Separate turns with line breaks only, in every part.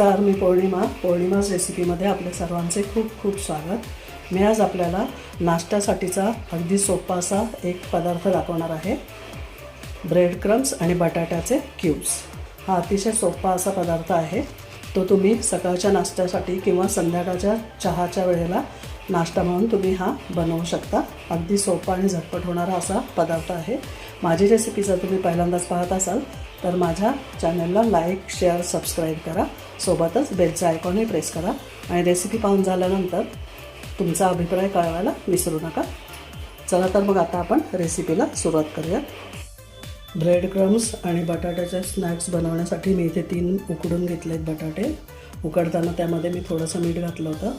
नमस्कार मी पौर्णिमा. पौर्णिमाच रेसिपीमध्ये आपल्या सर्वांचे खूप खूप स्वागत. मी आज आपल्याला नाश्त्यासाठीचा अगदी सोपा असा एक पदार्थ दाखवणार आहे. ब्रेड क्रम्स आणि बटाट्याचे क्यूब्स. हा अतिशय सोपा असा पदार्थ आहे. तो तुम्ही सकाळच्या नाश्त्यासाठी किंवा संध्याकाळच्या चहाच्या वेळेला नाश्ता म्हणून तुम्ही हा बनवू शकता. अगदी सोपा आणि झटपट होणारा असा पदार्थ आहे. माझी रेसिपी जर तुम्ही पहिल्यांदाच पाहत असाल तर माझ्या चॅनलला लाईक शेअर सबस्क्राईब करा. सोबतच बेलचं आयकॉनही प्रेस करा. आणि रेसिपी पाहून झाल्यानंतर तुमचा अभिप्राय कळवायला विसरू नका. चला तर मग आता आपण रेसिपीला सुरुवात करूया. ब्रेड क्रम्स आणि बटाट्याचे स्नॅक्स बनवण्यासाठी मी इथे तीन उकडून घेतलेत बटाटे. उकडताना त्यामध्ये मी थोडंसं मीठ घातलं होतं.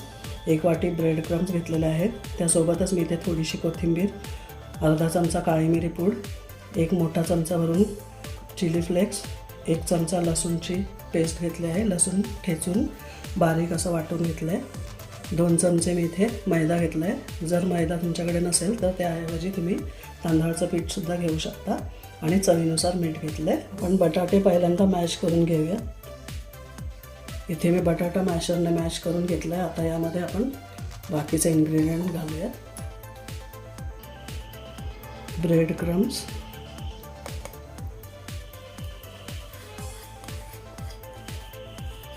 एक वाटी ब्रेड क्रम्स घेतलेले आहेत. त्यासोबतच मी इथे थोडीशी कोथिंबीर अर्धा चमचा काळी मिरी पूड एक मोठा चमचा भरून चिली फ्लेक्स एक चमचा लसूणची पेस्ट घेतली आहे. लसूण ठेचून बारीक असं वाटून घेतलं आहे दोन चमचे मी इथे मैदा घेतला आहे जर मैदा तुमच्याकडे नसेल तर त्याऐवजी तुम्ही तांदळाचं पीठसुद्धा घेऊ शकता. आणि चवीनुसार मीठ घेतलं आहे आपण बटाटे पहिल्यांदा मॅश करून घेऊया. इथे मी बटाटा मॅशरने मॅश करून घेतलं आहे आता यामध्ये आपण बाकीचे इन्ग्रेडियंट घालूया ब्रेड क्रम्स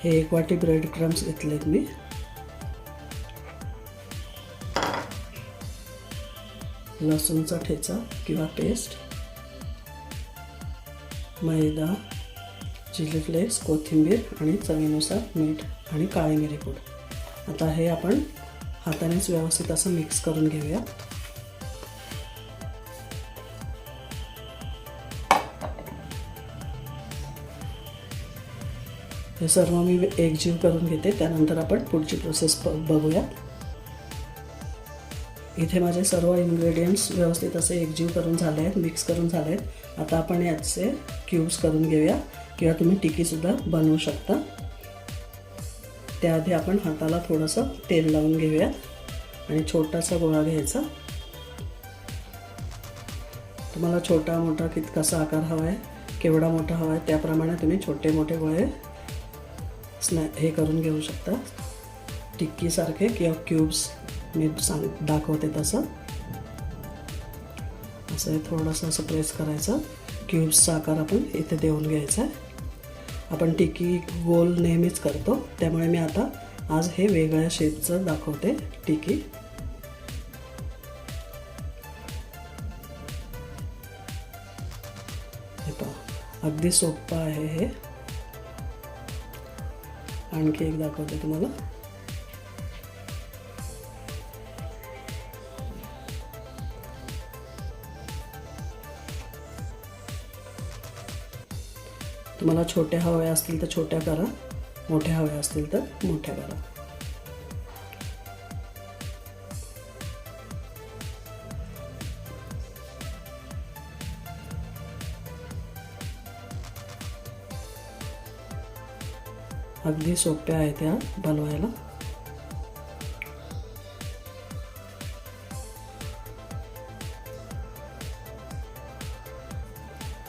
हे एक वाटी ब्रेड क्रम्स घेतलेत मी. लसूणचा ठेचा किंवा पेस्ट. मैदा चिली फ्लेक्स कोथिंबीर आणि चवीनुसार मीठ आणि काळी मिरी पूड. आता हे आपण हातानेच व्यवस्थित असं मिक्स करून घेऊया हे सर्व मी एकजीव करून घेते. त्यानंतर आपण पुढची प्रोसेस बघूया. इथे माझे सर्व इन्ग्रेडियंट्स व्यवस्थित असे एकजीव करून झाले आहेत मिक्स करून झाले आहेत. आता आपण याचे क्यूब्स करून घेऊया किंवा तुम्ही टिकीसुद्धा बनवू शकता. त्याआधी आपण हाताला थोडंसं तेल लावून घेऊया आणि छोटासा गोळा घ्यायचा. तुम्हाला छोटा मोठा कित कसा आकार हवा आहे केवढा मोठा हवा आहे त्याप्रमाणे तुम्ही छोटे मोठे गोळे स्नॅ हे करून घेऊ शकता टिक्कीसारखे किंवा क्यूब्स मी सांग दाखवते तसं असं हे थोडंसं असं प्रेस करायचं क्यूब्सचा आकार आपण इथे देऊन घ्यायचा आहे आपण टिक्की गोल नेहमीच करतो त्यामुळे मी आता आज हे वेगळ्या शेपचं दाखवते टिकी हे पहा अगदी सोपं आहे हे. आणखी एक दाखवते तुम्हाला. तुम्हाला छोट्या हव्या असतील तर छोट्या करा मोठ्या हव्या असतील तर मोठ्या करा. अगदी सोप्या आहेत त्या बनवायला.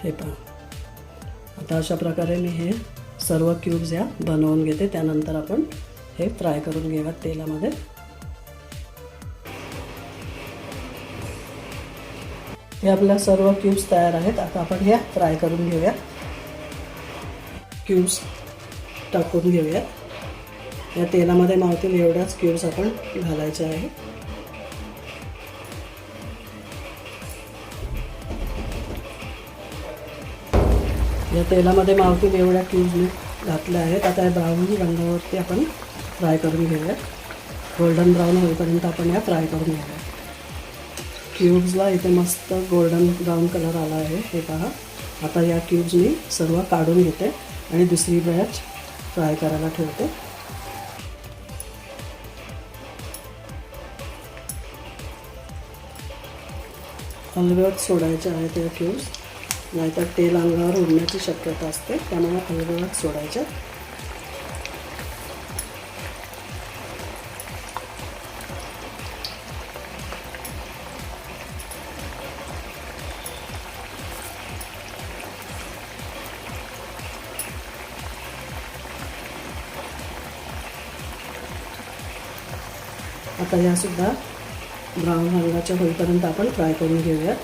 हे पहा. आता अशा प्रकारे मी हे सर्व क्यूब्स या बनवून घेते. त्यानंतर आपण हे फ्राय करून घेऊया तेलामध्ये. हे आपल्या सर्व क्यूब्स तयार आहेत. आता आपण हे फ्राय करून घेऊया. क्यूब्स टाकून घेऊयात. या तेलामध्ये मावतील एवढ्याच क्यूब्स आपण घालायचे आहे. या तेलामध्ये मावतील एवढ्या क्यूब्स मी घातल्या आहेत. आता या ब्राऊन रंगावरती आपण फ्राय करून घेऊयात. गोल्डन ब्राऊन होईपर्यंत आपण या फ्राय करून घेऊया क्यूब्सला इथे मस्त गोल्डन ब्राऊन कलर आला आहे. हे पहा. आता या क्यूब्स मी सर्व काढून घेते. आणि दुसरी बॅच फ्राय करायला ठेवते. अलगद सोडायचे आहे त्या फ्यूज. नाहीतर तेल अंगावर उडण्याची शक्यता असते त्यामुळे अलगद सोडायच्या आता यासुद्धा ब्राऊन रंगाच्या होईपर्यंत आपण फ्राय करून घेऊयात.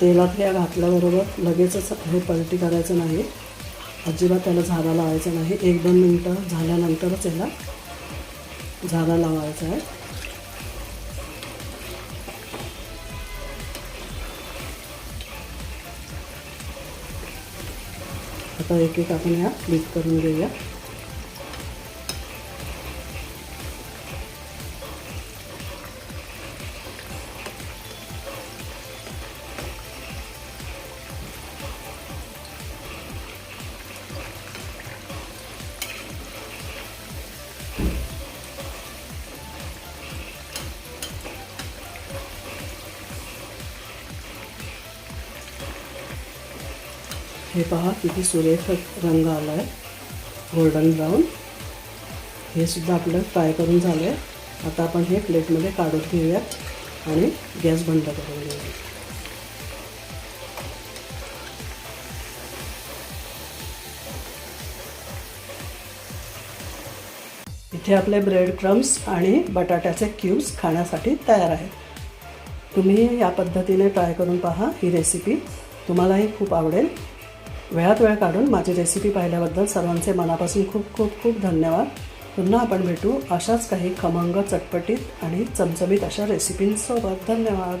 तेलात ह्या घातल्याबरोबर लगेचच हे पलटी करायचं नाही. अजिबात त्याला झारा लावायचं नाही. एक दोन मिनटं झाल्यानंतरच याला झारा लावायचा आहे. आता एक एक आपण ह्या फ्लिप करून घेऊया. हे पहा किती सुरेख रंग आला आहे गोल्डन ब्राऊन हे सुद्धा आपलं फ्राय करून झालं आहे आता आपण हे प्लेटमध्ये काढून घेऊयात आणि गॅस बंद करून घेऊया इथे आपले ब्रेड क्रम्स आणि बटाट्याचे क्यूब्स खाण्यासाठी तयार आहेत. तुम्ही या पद्धतीने ट्राय करून पहा ही रेसिपी तुम्हालाही खूप आवडेल. वेळात वेळ काढून माझी रेसिपी पाहिल्याबद्दल सर्वांचे मनापासून खूप खूप खूप धन्यवाद. पुन्हा आपण भेटू अशाच काही खमंग चटपटीत आणि चमचमीत अशा रेसिपींसोबत धन्यवाद.